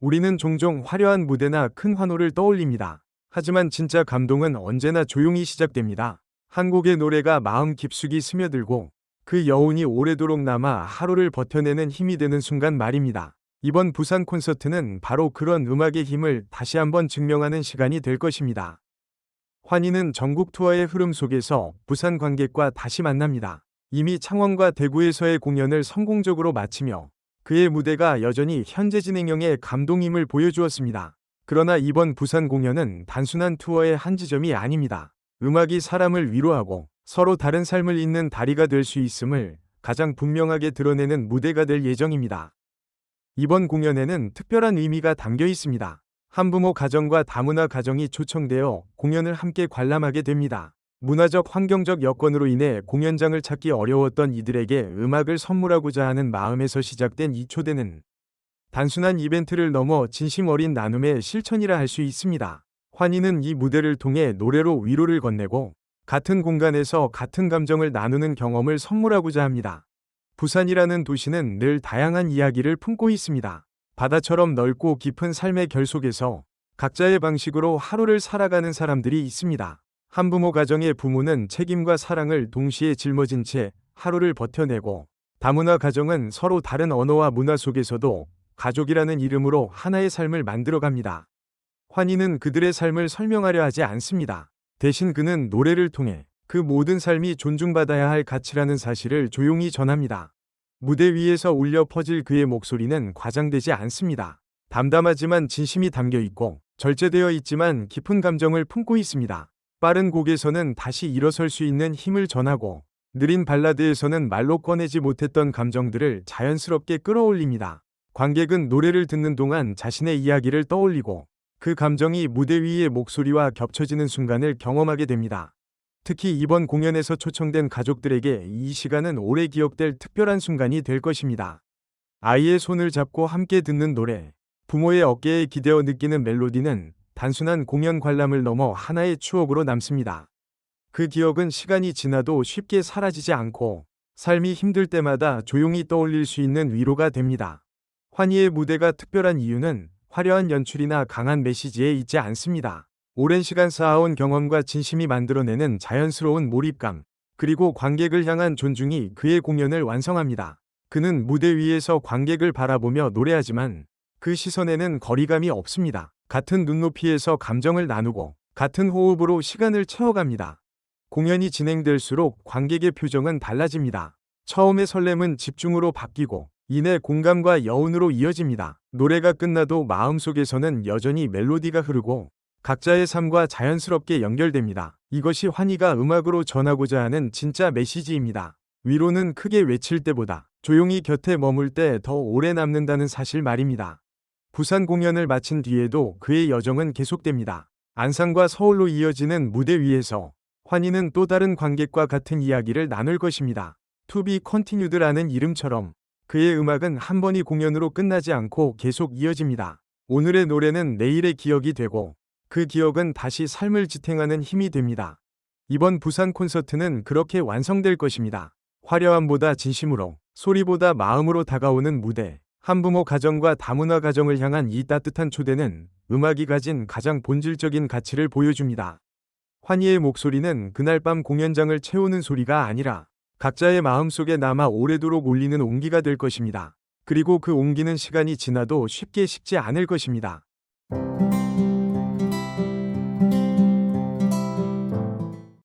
우리는 종종 화려한 무대나 큰 환호를 떠올립니다. 하지만 진짜 감동은 언제나 조용히 시작됩니다. 한 곡의 노래가 마음 깊숙이 스며들고 그 여운이 오래도록 남아 하루를 버텨내는 힘이 되는 순간 말입니다. 이번 부산 콘서트는 바로 그런 음악의 힘을 다시 한번 증명하는 시간이 될 것입니다. 환희는 전국 투어의 흐름 속에서 부산 관객과 다시 만납니다. 이미 창원과 대구에서의 공연을 성공적으로 마치며 그의 무대가 여전히 현재 진행형의 감동임을 보여주었습니다. 그러나 이번 부산 공연은 단순한 투어의 한 지점이 아닙니다. 음악이 사람을 위로하고 서로 다른 삶을 잇는 다리가 될 수 있음을 가장 분명하게 드러내는 무대가 될 예정입니다. 이번 공연에는 특별한 의미가 담겨 있습니다. 한부모 가정과 다문화 가정이 초청되어 공연을 함께 관람하게 됩니다. 문화적 환경적 여건으로 인해 공연장을 찾기 어려웠던 이들에게 음악을 선물하고자 하는 마음에서 시작된 이 초대는 단순한 이벤트를 넘어 진심 어린 나눔의 실천이라 할 수 있습니다. 환희는 이 무대를 통해 노래로 위로를 건네고 같은 공간에서 같은 감정을 나누는 경험을 선물하고자 합니다. 부산이라는 도시는 늘 다양한 이야기를 품고 있습니다. 바다처럼 넓고 깊은 삶의 결 속에서 각자의 방식으로 하루를 살아가는 사람들이 있습니다. 한부모 가정의 부모는 책임과 사랑을 동시에 짊어진 채 하루를 버텨내고 다문화 가정은 서로 다른 언어와 문화 속에서도 가족이라는 이름으로 하나의 삶을 만들어갑니다. 환희는 그들의 삶을 설명하려 하지 않습니다. 대신 그는 노래를 통해 그 모든 삶이 존중받아야 할 가치라는 사실을 조용히 전합니다. 무대 위에서 울려 퍼질 그의 목소리는 과장되지 않습니다. 담담하지만 진심이 담겨 있고 절제되어 있지만 깊은 감정을 품고 있습니다. 빠른 곡에서는 다시 일어설 수 있는 힘을 전하고 느린 발라드에서는 말로 꺼내지 못했던 감정들을 자연스럽게 끌어올립니다. 관객은 노래를 듣는 동안 자신의 이야기를 떠올리고 그 감정이 무대 위의 목소리와 겹쳐지는 순간을 경험하게 됩니다. 특히 이번 공연에서 초청된 가족들에게 이 시간은 오래 기억될 특별한 순간이 될 것입니다. 아이의 손을 잡고 함께 듣는 노래, 부모의 어깨에 기대어 느끼는 멜로디는 단순한 공연 관람을 넘어 하나의 추억으로 남습니다. 그 기억은 시간이 지나도 쉽게 사라지지 않고 삶이 힘들 때마다 조용히 떠올릴 수 있는 위로가 됩니다. 환희의 무대가 특별한 이유는 화려한 연출이나 강한 메시지에 있지 않습니다. 오랜 시간 쌓아온 경험과 진심이 만들어내는 자연스러운 몰입감, 그리고 관객을 향한 존중이 그의 공연을 완성합니다. 그는 무대 위에서 관객을 바라보며 노래하지만 그 시선에는 거리감이 없습니다. 같은 눈높이에서 감정을 나누고 같은 호흡으로 시간을 채워갑니다. 공연이 진행될수록 관객의 표정은 달라집니다. 처음의 설렘은 집중으로 바뀌고 이내 공감과 여운으로 이어집니다. 노래가 끝나도 마음속에서는 여전히 멜로디가 흐르고 각자의 삶과 자연스럽게 연결됩니다. 이것이 환희가 음악으로 전하고자 하는 진짜 메시지입니다. 위로는 크게 외칠 때보다 조용히 곁에 머물 때 더 오래 남는다는 사실 말입니다. 부산 공연을 마친 뒤에도 그의 여정은 계속됩니다. 안산과 서울로 이어지는 무대 위에서 환희는 또 다른 관객과 같은 이야기를 나눌 것입니다. 투비 컨티뉴드라는 이름처럼 그의 음악은 한 번의 공연으로 끝나지 않고 계속 이어집니다. 오늘의 노래는 내일의 기억이 되고 그 기억은 다시 삶을 지탱하는 힘이 됩니다. 이번 부산 콘서트는 그렇게 완성될 것입니다. 화려함보다 진심으로, 소리보다 마음으로 다가오는 무대, 한부모 가정과 다문화 가정을 향한 이 따뜻한 초대는 음악이 가진 가장 본질적인 가치를 보여줍니다. 환희의 목소리는 그날 밤 공연장을 채우는 소리가 아니라 각자의 마음속에 남아 오래도록 울리는 온기가 될 것입니다. 그리고 그 온기는 시간이 지나도 쉽게 식지 않을 것입니다.